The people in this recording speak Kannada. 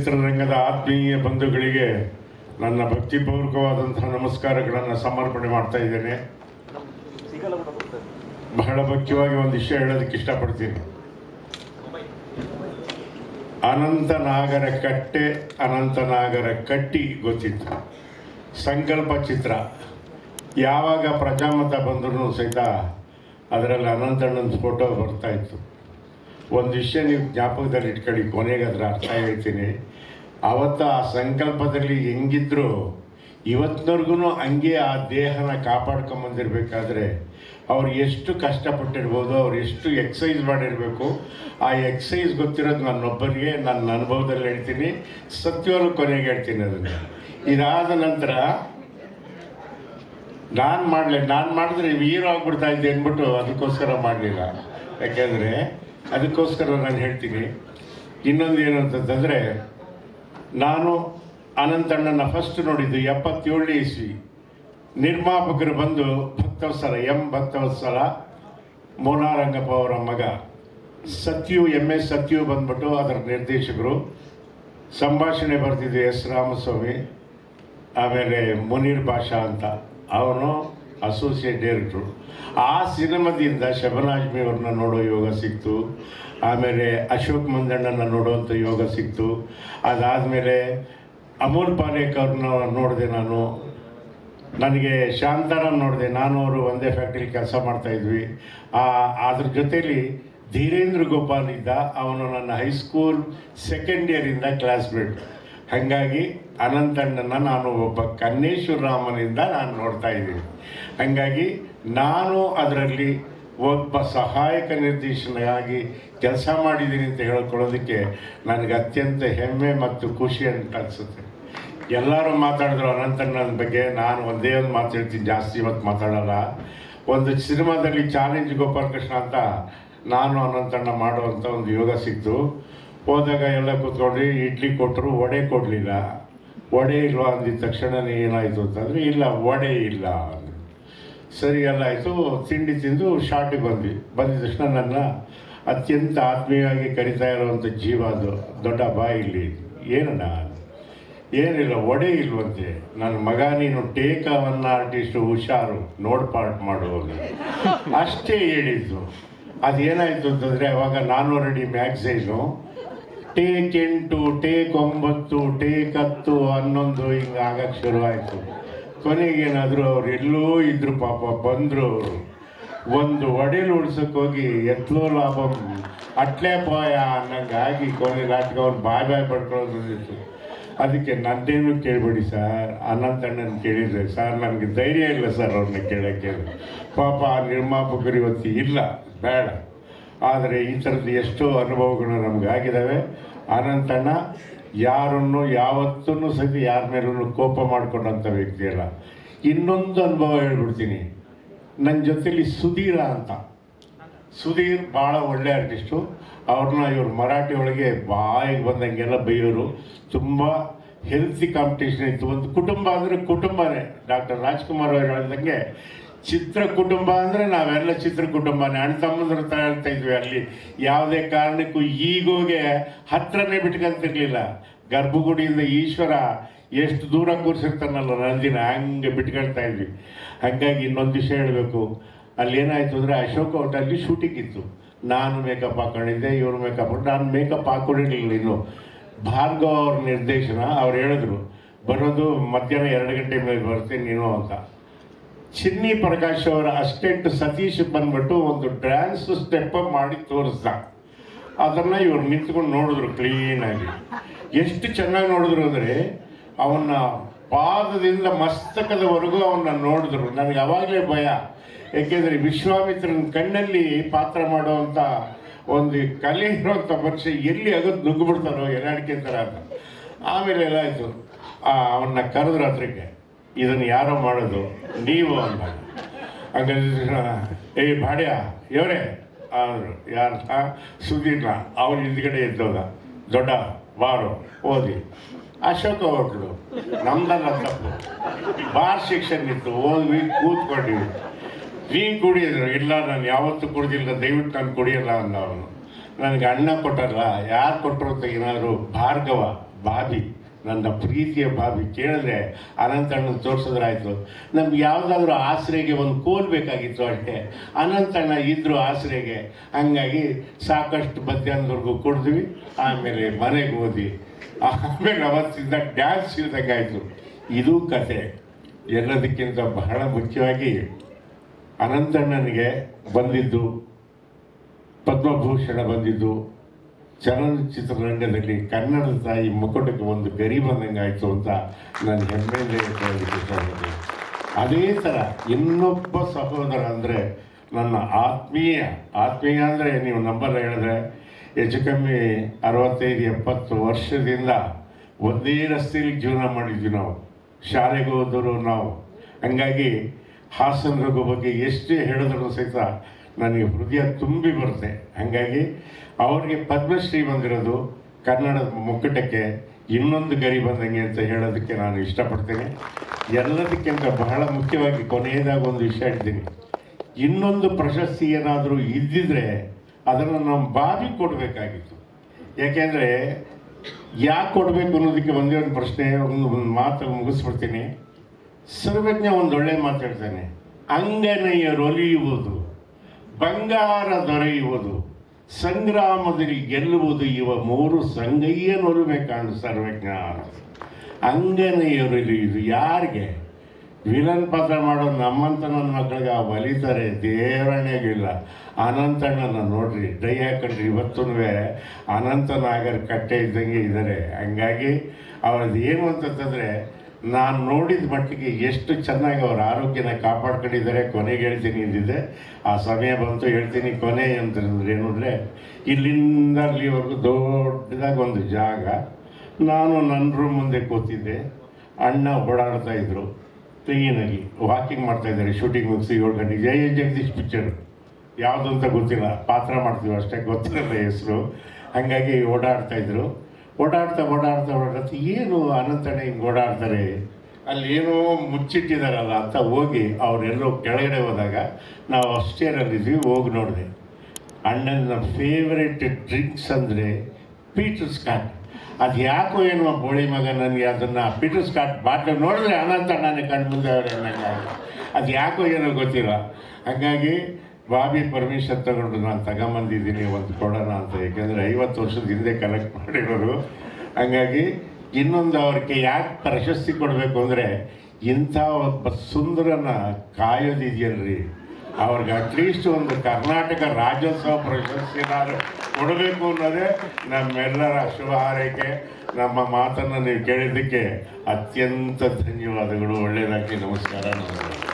ಚಿತ್ರರಂಗದ ಆತ್ಮೀಯ ಬಂಧುಗಳಿಗೆ ನನ್ನ ಭಕ್ತಿಪೂರ್ವಕವಾದಂತಹ ನಮಸ್ಕಾರಗಳನ್ನು ಸಮರ್ಪಣೆ ಮಾಡ್ತಾ ಇದ್ದೇನೆ. ಬಹಳ ಮುಖ್ಯವಾಗಿ ಒಂದು ವಿಷಯ ಹೇಳೋದಕ್ಕೆ ಇಷ್ಟಪಡ್ತೀನಿ. ಅನಂತ ನಾಗರ ಕಟ್ಟೆ, ಅನಂತ ನಾಗರ ಕಟ್ಟಿ ಗೊತ್ತಿತ್ತು. ಸಂಕಲ್ಪ ಚಿತ್ರ. ಯಾವಾಗ ಪ್ರಜಾಮತ ಬಂದರೂ ಸಹಿತ ಅದರಲ್ಲಿ ಅನಂತಣ್ಣನ ಫೋಟೋ ಬರ್ತಾ ಇತ್ತು. ಒಂದು ವಿಷಯ ನೀವು ಜ್ಞಾಪಕದಲ್ಲಿ ಇಟ್ಕೊಳ್ಳಿ, ಕೊನೆಗೆ ಅದರ ಅರ್ಥ ಹೇಳ್ತೀನಿ. ಆವತ್ತು ಆ ಸಂಕಲ್ಪದಲ್ಲಿ ಹೆಂಗಿದ್ರು ಇವತ್ತಿನವರೆಗೂ ಹಂಗೆ ಆ ದೇಹನ ಕಾಪಾಡ್ಕೊಂಬಂದಿರಬೇಕಾದ್ರೆ ಅವ್ರು ಎಷ್ಟು ಕಷ್ಟಪಟ್ಟಿರ್ಬೋದು, ಅವ್ರು ಎಷ್ಟು ಎಕ್ಸಸೈಸ್ ಮಾಡಿರಬೇಕು, ಆ ಎಕ್ಸಸೈಸ್ ಗೊತ್ತಿರೋದು ನನ್ನೊಬ್ಬರಿಗೆ ನನ್ನ ಅನುಭವದಲ್ಲಿ ಹೇಳ್ತೀನಿ. ಸತ್ಯವಾಗ್ಲೂ ಕೊನೆಗೆ ಹೇಳ್ತೀನಿ ಅದನ್ನು. ಇದಾದ ನಂತರ ನಾನು ಮಾಡಲಿ, ನಾನು ಮಾಡಿದ್ರೆ ವೀರ ಆಗ್ಬಿಡ್ತಾ ಇದ್ದೆ ಅಂದ್ಬಿಟ್ಟು ಅದಕ್ಕೋಸ್ಕರ ಮಾಡಲಿಲ್ಲ. ಯಾಕೆಂದರೆ ಅದಕ್ಕೋಸ್ಕರ ನಾನು ಹೇಳ್ತೀನಿ, ಇನ್ನೊಂದು ಏನು ಅಂತಂತಂದರೆ ನಾನು ಅನಂತಣ್ಣನ ಫಸ್ಟ್ ನೋಡಿದ್ದು ಎಪ್ಪತ್ತೇಳನೇ ಇಸ್ವಿ. ನಿರ್ಮಾಪಕರು ಬಂದು ಭಕ್ತವತ್ಸಲ, ಎಂ ಭಕ್ತವತ್ಸಲ, ಮೋನಾರಂಗಪ್ಪ ಅವರ ಮಗ. ಸತ್ಯು ಎಂ ಎಸ್ ಸತ್ಯು ಬಂದ್ಬಿಟ್ಟು ಅದರ ನಿರ್ದೇಶಕರು. ಸಂಭಾಷಣೆ ಬರ್ತಿದ್ದು ಎಸ್ ರಾಮಸ್ವಾಮಿ, ಆಮೇಲೆ ಮುನೀರ್ ಭಾಷಾ ಅಂತ. ಅವನು ಅಸೋಸಿಯೇಟ್ ಡೈರೆಕ್ಟ್ರು ಆ ಸಿನಿಮಾದಿಂದ ಶಬರಾಜ್ಮಿ ಅವ್ರನ್ನ ನೋಡೋ ಯೋಗ ಸಿಕ್ತು. ಆಮೇಲೆ ಅಶೋಕ್ ಮಂದಣ್ಣನ ನೋಡುವಂಥ ಯೋಗ ಸಿಕ್ತು. ಅದಾದಮೇಲೆ ಅಮೋಲ್ ಪಾಲೇಕ್ ಅವ್ರನ್ನ ನೋಡಿದೆ ನಾನು. ನನಗೆ ಶಾಂತಾರಾಮ್ ನೋಡಿದೆ. ನಾನು ಅವರು ಒಂದೇ ಫ್ಯಾಕ್ಟ್ರಿ ಕೆಲಸ ಮಾಡ್ತಾಯಿದ್ವಿ ಅದ್ರ ಜೊತೇಲಿ ಧೀರೇಂದ್ರ ಗೋಪಾಲ್ ಇದ್ದ. ಅವನು ನನ್ನ ಹೈಸ್ಕೂಲ್ ಸೆಕೆಂಡ್ ಇಯರಿಂದ ಕ್ಲಾಸ್ಮೇಟ್ ಹಾಗಾಗಿ ಅನಂತಣ್ಣನ ನಾನು ಒಬ್ಬ ಕನ್ನೇಶ್ವರರಾಮನಿಂದ ನಾನು ನೋಡ್ತಾ ಇದ್ದೀನಿ. ಹಾಗಾಗಿ ನಾನು ಅದರಲ್ಲಿ ಒಬ್ಬ ಸಹಾಯಕ ನಿರ್ದೇಶನಾಗಿ ಕೆಲಸ ಮಾಡಿದ್ದೀನಿ ಅಂತ ಹೇಳ್ಕೊಳ್ಳೋದಕ್ಕೆ ನನಗೆ ಅತ್ಯಂತ ಹೆಮ್ಮೆ ಮತ್ತು ಖುಷಿ ಅಂತ ಅನಿಸುತ್ತೆ. ಎಲ್ಲರೂ ಮಾತಾಡಿದ್ರು ಅನಂತಣ್ಣನ ಬಗ್ಗೆ, ನಾನು ಒಂದೇ ಒಂದು ಮಾತು ಹೇಳ್ತೀನಿ, ಜಾಸ್ತಿ ಇವತ್ತು ಮಾತಾಡಲ್ಲ. ಒಂದು ಸಿನಿಮಾದಲ್ಲಿ ಚಾಲೆಂಜ್ ಗೋಪಾಲಕೃಷ್ಣ ಅಂತ ನಾನು ಅನಂತಣ್ಣ ಮಾಡುವಂಥ ಒಂದು ಯೋಗ ಸಿಕ್ತು. ಹೋದಾಗ ಎಲ್ಲ ಕೂತ್ಕೊಂಡ್ರಿ ಇಡ್ಲಿ ಕೊಟ್ಟರು, ವಡೆ ಕೊಡಲಿಲ್ಲ. ವಡೆ ಇಲ್ವಾ ಅಂದಿದ ತಕ್ಷಣನೇ ಏನಾಯಿತು ಅಂತಂದರೆ ಇಲ್ಲ, ವಡೆ ಇಲ್ಲ ಸರಿ, ಎಲ್ಲ ಆಯಿತು. ತಿಂಡಿ ತಿಂದು ಶಾರ್ಟಿಗೆ ಬಂದ್ವಿ. ಬಂದಿದ ತಕ್ಷಣ ನನ್ನ ಅತ್ಯಂತ ಆತ್ಮೀಯವಾಗಿ ಕರಿತಾ ಇರುವಂಥ ಜೀವ ಅದು, ದೊಡ್ಡ ಬಾ ಇಲ್ಲಿ. ಏನಣ್ಣ ಏನಿಲ್ಲ ಒಡೆ ಇಲ್ವಂತೆ. ನನ್ನ ಮಗ ನೀನು ಟೇಕ್ ಅವನ್ನ ಆರ್ಟಿಸ್ಟ್ ಹುಷಾರು ನೋಡ್ ಪಾರ್ಟ್ ಮಾಡುವಾಗ ಅಷ್ಟೇ ಹೇಳಿದ್ದು. ಅದೇನಾಯ್ತು ಅಂತಂದರೆ, ಅವಾಗ ನಾನ್ನೂರು ಅಡಿ ಮ್ಯಾಗ್ಝೈನು ಟೇಕ್ ಎಂಟು ಟೇಕ್ ಒಂಬತ್ತು ಟೇಕ್ ಹತ್ತು ಹನ್ನೊಂದು ಹಿಂಗೆ ಆಗಕ್ಕೆ ಶುರು ಆಯಿತು ಕೊನೆಗೇನಾದರೂ ಅವ್ರು ಎಲ್ಲೂ ಇದ್ರು ಪಾಪ ಬಂದರು ಅವರು. ಒಂದು ಒಡೆಲು ಉಳ್ಸಕ್ಕೆ ಹೋಗಿ ಎತ್ಲೋ ಲಾಭ, ಅಟ್ಲೇ ಪಾಯ ಅನ್ನಂಗಾಗಿ ಕೊನೆ ನಾಟಕ ಅವ್ರು ಬಾಯ್ ಬಾಯ್ ಪಡ್ಕೊಳ್ಳೋದು ಬಂದಿತ್ತು ಅದಕ್ಕೆ ನನ್ನೇನು ಕೇಳಬೇಡಿ ಸರ್ ಅನಂತಣ್ಣನ ಕೇಳಿದ್ರೆ ಸರ್ ನನಗೆ ಧೈರ್ಯ ಇಲ್ಲ ಸರ್ ಅವ್ರನ್ನ ಕೇಳೋಕ್ಕೆ. ಪಾಪ ಆ ನಿರ್ಮಾಪಕರು ಇವತ್ತು ಇಲ್ಲ, ಬೇಡ. ಆದರೆ ಈ ಥರದ್ದು ಎಷ್ಟೋ ಅನುಭವಗಳು ನಮ್ಗೆ ಆಗಿದ್ದಾವೆ ಅನಂತಣ್ಣ, ಯಾರನ್ನು ಯಾವತ್ತೂ ಸಹಿತ ಯಾರ ಮೇಲೂ ಕೋಪ ಮಾಡಿಕೊಂಡಂಥ ವ್ಯಕ್ತಿ ಅಲ್ಲ. ಇನ್ನೊಂದು ಅನುಭವ ಹೇಳ್ಬಿಡ್ತೀನಿ. ನನ್ನ ಜೊತೆಲಿ ಸುಧೀರ ಅಂತ. ಸುಧೀರ್ ಭಾಳ ಒಳ್ಳೆ ಆರ್ಟಿಸ್ಟು ಅವ್ರನ್ನ ಇವರು ಮರಾಠಿ ಒಳಗೆ ಬಾಯಿಗೆ ಬಂದಂಗೆಲ್ಲ ಬೈಯೋರು. ತುಂಬ ಹೆಲ್ತಿ ಕಾಂಪಿಟೇಷನ್ ಇತ್ತು. ಒಂದು ಕುಟುಂಬ ಅಂದರೆ ಕುಟುಂಬನೇ. ಡಾಕ್ಟರ್ ರಾಜ್ಕುಮಾರ್ ಅವ್ರು ಹೇಳ್ದಂಗೆ ಚಿತ್ರ ಕುಟುಂಬ ಅಂದರೆ ನಾವೆಲ್ಲ ಚಿತ್ರ ಕುಟುಂಬನೇ. ಅಣ್ಣ ತಮ್ಮಂದ್ರ ಹತ್ರ ಹೇಳ್ತಾ ಇದ್ವಿ ಅಲ್ಲಿ. ಯಾವುದೇ ಕಾರಣಕ್ಕೂ ಈಗೋಗೆ ಹತ್ರನೇ ಬಿಟ್ಕೊಂತಿರ್ಲಿಲ್ಲ. ಗರ್ಭಗುಡಿಯಿಂದ ಈಶ್ವರ ಎಷ್ಟು ದೂರ ಕೂರಿಸಿರ್ತಾನಲ್ಲ ನಂದಿನ, ಹಂಗೆ ಬಿಟ್ಕೊಳ್ತಾ ಇದ್ವಿ. ಹಾಗಾಗಿ ಇನ್ನೊಂದು ವಿಷಯ ಹೇಳಬೇಕು. ಅಲ್ಲಿ ಏನಾಯ್ತು ಅಂದರೆ ಅಶೋಕ್ ಅಲ್ಲಿ ಶೂಟಿಂಗ್ ಇತ್ತು. ನಾನು ಮೇಕಪ್ ಹಾಕೊಂಡಿದ್ದೆ ಇವ್ರು ಮೇಕಪ್ ನಾನು ಮೇಕಪ್ ಹಾಕೊಂಡಿರಲಿಲ್ಲ ಇನ್ನು. ಭಾರ್ಗವ್ ಅವ್ರ ನಿರ್ದೇಶನ, ಅವ್ರು ಹೇಳಿದ್ರು, ಬರೋದು ಮಧ್ಯಾಹ್ನ ಎರಡು ಗಂಟೆ ಮೇಲೆ ಬರ್ತೀನಿ ನೀನು ಅಂತ. ಚಿನ್ನಿ ಪ್ರಕಾಶ್ ಅವರ ಅಸಿಸ್ಟೆಂಟ್ ಸತೀಶ್ ಬಂದ್ಬಿಟ್ಟು ಒಂದು ಡ್ಯಾನ್ಸ್ ಸ್ಟೆಪ್ ಮಾಡಿ ತೋರಿಸ್ದ. ಅದನ್ನ ಇವ್ರು ನಿಂತ್ಕೊಂಡು ನೋಡಿದ್ರು ಕ್ಲೀನಾಗಿ ಎಷ್ಟು ಚೆನ್ನಾಗಿ ನೋಡಿದ್ರು ಅಂದರೆ, ಅವನ್ನ ಪಾದದಿಂದ ಮಸ್ತಕದವರೆಗೂ ಅವನ್ನ ನೋಡಿದ್ರು. ನನಗೆ ಅವಾಗಲೇ ಭಯ. ಏಕೆಂದರೆ ವಿಶ್ವಾಮಿತ್ರನ ಕಣ್ಣಲ್ಲಿ ಪಾತ್ರ ಮಾಡುವಂಥ ಒಂದು ಕಲೆ ಇರುವಂಥ ಪಕ್ಷ ಎಲ್ಲಿ ಅದು ನುಗ್ಗಿಬಿಡ್ತಾರೋ ಎನಾಡಿಕೆ ಥರ ಅಂತ. ಆಮೇಲೆ ಎಲ್ಲ ಆಯಿತು ಅವನ್ನ ಕರೆದ್ರು ಹತ್ರಕ್ಕೆ ಇದನ್ನು ಯಾರೋ ಮಾಡೋದು, ನೀವು ಅಂದ ಹಂಗಂದ್ರೆ ಏಯ್ ಭಾಡ್ಯ ಇವರೇ ಅವರು ಯಾರು? ಸುದೀರ್ಣ ಅವ್ರ ಹಿಂದ್ಗಡೆ ಎದ್ದೋದ ದೊಡ್ಡ, ಬಾರು, ಓದಿ. ಅಶೋಕ ಹೋಟ್ಲು ನಮ್ದಲ್ಲ ತಪ್ಪು. ಬಾರ್ ಸೆಕ್ಷನ್ ಇತ್ತು, ಓದ್ವಿ, ಕೂತ್ಕೊಂಡಿವಿ. ನೀನು ಕುಡಿಯಿದ್ರು ಇಲ್ಲ, ನಾನು ಯಾವತ್ತೂ ಕುಡಿದಿಲ್ಲ. ದಯವಿಟ್ಟು ನಾನು ಕುಡಿಯಲ್ಲ ಅಂದ ಅವನು ನನಗೆ ಅಣ್ಣ ಕೊಟ್ಟಲ್ಲ. ಯಾರು ಕೊಟ್ಟರು ಅಂತ ಏನಾದರೂ ಭಾರ್ಗವ ಬಾಬಿ ನನ್ನ ಪ್ರೀತಿಯ ಬಾಬಿ ಕೇಳಿದ್ರೆ ಅನಂತಣ್ಣ ತೋರಿಸಿದ್ರಾಯ್ತು. ನಮ್ಗೆ ಯಾವುದಾದ್ರೂ ಆಸರೆಗೆ ಒಂದು ಕೋಲ್ ಬೇಕಾಗಿತ್ತು ಅಷ್ಟೇ. ಅನಂತಣ್ಣ ಇದ್ರು ಆಸರೆಗೆ. ಹಂಗಾಗಿ ಸಾಕಷ್ಟು ಮಧ್ಯಾಹ್ನದವರೆಗೂ ಕೊಡ್ತೀವಿ ಆಮೇಲೆ ಮನೆಗೆ ಹೋದ್ವಿ. ಆಮೇಲೆ ಅವತ್ತಿಂದ ಡ್ಯಾನ್ಸ್ ಇಲ್ದಂಗಾಯಿತು ಇದು ಕತೆ. ಎಲ್ಲದಕ್ಕಿಂತ ಬಹಳ ಮುಖ್ಯವಾಗಿ ಅನಂತಣ್ಣನಿಗೆ ಬಂದಿದ್ದು, ಪದ್ಮಭೂಷಣ ಬಂದಿದ್ದು ಚಲನಚಿತ್ರರಂಗದಲ್ಲಿ ಕನ್ನಡದ ತಾಯಿ ಮುಕುಟಕ್ಕೆ ಒಂದು ಗರಿ ಬಂದಂಗಾಯಿತು ಅಂತ ನಾನು ಹೆಮ್ಮೆಯಿಂದ ಹೇಳ್ತಾ ಅದೇ ಥರ ಇನ್ನೊಬ್ಬ ಸಹೋದರ ಅಂದರೆ ನನ್ನ ಆತ್ಮೀಯ ಆತ್ಮೀಯ ಅಂದರೆ ನೀವು ನಂಬರ್ ಹೇಳಿದ್ರೆ ಹೆಚ್ಚು ಕಮ್ಮಿ ಅರವತ್ತೈದು, ಎಪ್ಪತ್ತು ವರ್ಷದಿಂದ ಒಂದೇ ರಸ್ತೆಯಲ್ಲಿ ಜೀವನ ಮಾಡಿದ್ವಿ ನಾವು. ಶಾಲೆಗೆ ಹೋದರು ನಾವು. ಹಂಗಾಗಿ ಹಾಸನ ಬಗ್ಗೆ ಎಷ್ಟೇ ಹೇಳಿದ್ರು ಸಹಿತ ನನಗೆ ಹೃದಯ ತುಂಬಿ ಬರುತ್ತೆ. ಹಾಗಾಗಿ ಅವ್ರಿಗೆ ಪದ್ಮಶ್ರೀ ಬಂದಿರೋದು ಕನ್ನಡದ ಮುಕ್ಕಟಕ್ಕೆ ಇನ್ನೊಂದು ಗರಿ ಬಂದಂಗೆ ಅಂತ ಹೇಳೋದಕ್ಕೆ ನಾನು ಇಷ್ಟಪಡ್ತೇನೆ. ಎಲ್ಲದಕ್ಕಿಂತ ಬಹಳ ಮುಖ್ಯವಾಗಿ ಕೊನೆಯದಾಗಿ ಒಂದು ವಿಷಯ ಹೇಳ್ತೀನಿ. ಇನ್ನೊಂದು ಪ್ರಶಸ್ತಿ ಏನಾದರೂ ಇದ್ದಿದ್ರೆ ಅದನ್ನು ನಾವು ಬಾವಿ ಕೊಡಬೇಕಾಗಿತ್ತು. ಯಾಕೆಂದರೆ ಯಾಕೆ ಕೊಡಬೇಕು ಅನ್ನೋದಕ್ಕೆ ಒಂದೇ ಒಂದು ಪ್ರಶ್ನೆ, ಒಂದು ಒಂದು ಮಾತು ಮುಗಿಸ್ಬಿಡ್ತೀನಿ. ಸರ್ವಜ್ಞ ಒಂದು ಒಳ್ಳೆ ಮಾತಾಡ್ತಾನೆ ಅಂಗನೆಯರೊಲಿಯುವುದು ಬಂಗಾರ ದೊರೆಯುವುದು, ಸಂಗ್ರಾಮದಲ್ಲಿ ಗೆಲ್ಲುವುದು ಇವ ಮೂರು ಸಂಗಯ್ಯನೊಲುಮೆ ಕಾಣು ಸರ್ವಜ್ಞ ಇದು ಯಾರಿಗೆ? ವಿಲನ್ ಪಾತ್ರ ಮಾಡೋ ನಮ್ಮಂತ ನನ್ನ ಮಕ್ಕಳಿಗೆ ಒಲಿತಾರೆ ದೇವರಣೆಗಿಲ್ಲ ಅನಂತಣ್ಣನ ನೋಡ್ರಿ ಡೈ ಹಾಕೊಂಡ್ರಿ ಇವತ್ತೂ ಅನಂತ ನಾಗರ್ ಕಟ್ಟೆ ಇದ್ದಂಗೆ ಇದ್ದಾರೆ ಹಂಗಾಗಿ ಅವ್ರದ್ದು ಏನು ಅಂತಂತಂದರೆ ನಾನು ನೋಡಿದ ಮಟ್ಟಿಗೆ ಎಷ್ಟು ಚೆನ್ನಾಗಿ ಅವ್ರ ಆರೋಗ್ಯನ ಕಾಪಾಡ್ಕೊಂಡಿದ್ದಾರೆ, ಕೊನೆಗೆ ಹೇಳ್ತೀನಿ ಅಂದಿದ್ದೆ ಆ ಸಮಯ ಬಂತು, ಹೇಳ್ತೀನಿ ಕೊನೆ ಅಂತಂದ್ರೆ ಏನು ಅಂದರೆ ಇಲ್ಲಿಂದ ಅಲ್ಲಿವರೆಗೂ ದೊಡ್ಡದಾಗಿ ಒಂದು ಜಾಗ. ನಾನು ನನ್ನ ರೂಮ್ ಮುಂದೆ ಕೂತಿದ್ದೆ. ಅಣ್ಣ ಓಡಾಡ್ತಾ ಇದ್ರು. ಕ್ಲೀನಾಗಿ ವಾಕಿಂಗ್ ಮಾಡ್ತಾ ಇದ್ದಾರೆ ಶೂಟಿಂಗ್ ಮುಗಿಸಿ ಏಳು ಗಂಟೆಗೆ. ಜಯ ಜಗದೀಶ್ ಪಿಕ್ಚರ್. ಯಾವುದು ಅಂತ ಗೊತ್ತಿಲ್ಲ. ಪಾತ್ರ ಮಾಡ್ತೀವಿ ಅಷ್ಟೇ ಗೊತ್ತಿರಲ್ಲ ಹೆಸರು. ಹಾಗಾಗಿ ಓಡಾಡ್ತಾ ಇದ್ರು. ಓಡಾಡ್ತಾ ಓಡಾಡ್ತಾ ಓಡಾಡ್ತಾ ಏನು ಅನಂತಣ್ಣ ಹಿಂಗೆ ಓಡಾಡ್ತಾರೆ? ಅಲ್ಲಿ ಏನೋ ಮುಚ್ಚಿಟ್ಟಿದಾರಲ್ಲ ಅಂತ ಹೋಗಿ ಅವರೆಲ್ಲೋ ಕೆಳಗಡೆ ಹೋದಾಗ ನಾವು ಅಷ್ಟೇನಲ್ಲಿದ್ವಿ ಹೋಗಿ ನೋಡಿದೆ. ಅಣ್ಣನ ಫೇವ್ರೇಟ್ ಡ್ರಿಂಕ್ಸ್ ಅಂದರೆ ಪೀಟರ್ ಸ್ಕಾಟ್ ಅದು ಯಾಕೋ ಏನೋ ಬೋಳಿ ಮಗ ನನಗೆ ಅದನ್ನು ಪೀಟರ್ ಸ್ಕಾಟ್ ಬಾಟ್ಲು ನೋಡಿದ್ರೆ ಅನಂತಣ್ಣನೇ ಕಣ್ಣು ಮುಂದೆ ಅವರೇ ಅದು ಯಾಕೋ ಏನೋ ಗೊತ್ತಿಲ್ಲ. ಹಾಗಾಗಿ ಬಾಬಿ ಪರ್ಮಿಷನ್ ತಗೊಂಡು ನಾನು ತಗೊಂಬಂದಿದ್ದೀನಿ ಒಂದು ಕೊಡೋಣ ಅಂತ. ಯಾಕೆಂದರೆ ಐವತ್ತು ವರ್ಷದ ಹಿಂದೆ ಕಲೆಕ್ಟ್ ಮಾಡಿರೋರು. ಹಾಗಾಗಿ ಇನ್ನೊಂದು ಅವ್ರಿಗೆ ಯಾಕೆ ಪ್ರಶಸ್ತಿ ಕೊಡಬೇಕು ಅಂದರೆ ಇಂಥ ಒಬ್ಬ ಸುಂದರನ ಕಾಯೋದಿದೆಯಲ್ರಿ. ಅವ್ರಿಗೆ ಅಟ್ಲೀಸ್ಟ್ ಒಂದು ಕರ್ನಾಟಕ ರಾಜ್ಯೋತ್ಸವ ಪ್ರಶಸ್ತಿನಾದ್ರು ಕೊಡಬೇಕು ಅನ್ನೋದೇ ನಮ್ಮೆಲ್ಲರ ಶುಭ ಹಾರೈಕೆ ನಮ್ಮ ಮಾತನ್ನು ನೀವು ಕೇಳಿದ್ದಕ್ಕೆ ಅತ್ಯಂತ ಧನ್ಯವಾದಗಳು. ಒಳ್ಳೆಯದಾಗಿ ನಮಸ್ಕಾರ. ನಮಸ್ಕಾರ.